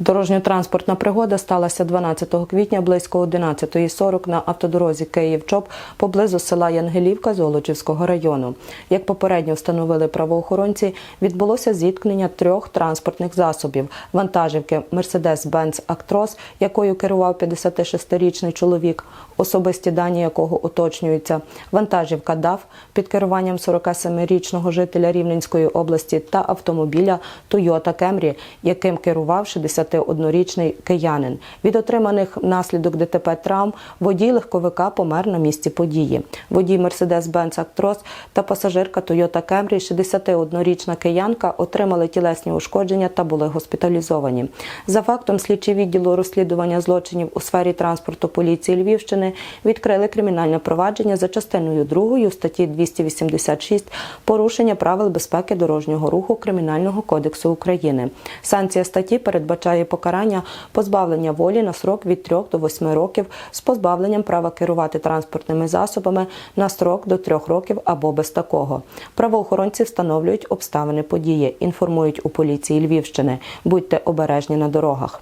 Дорожньо-транспортна пригода сталася 12 квітня близько 11.40 на автодорозі Київ-Чоп поблизу села Янгелівка Золочівського району. Як попередньо встановили правоохоронці, відбулося зіткнення трьох транспортних засобів: вантажівки Mercedes-Benz Actros, якою керував 56-річний чоловік, особисті дані якого уточнюються, вантажівка ДАФ під керуванням 47-річного жителя Рівненської області та автомобіля Toyota Camry, яким керував 61-річний киянин. Від отриманих внаслідок ДТП травм водій легковика помер на місці події. Водій Mercedes-Benz Actros та пасажирка Toyota Camry, 61-річна киянка, отримали тілесні ушкодження та були госпіталізовані. За фактом слідчі відділу розслідування злочинів у сфері транспорту поліції Львівщини відкрили кримінальне провадження за частиною 2 статті 286 порушення правил безпеки дорожнього руху Кримінального кодексу України. Санкція статті передбачає покарання позбавлення волі на срок від 3 до 8 років з позбавленням права керувати транспортними засобами на срок до 3 років або без такого. Правоохоронці встановлюють обставини події, інформують у поліції Львівщини. Будьте обережні на дорогах.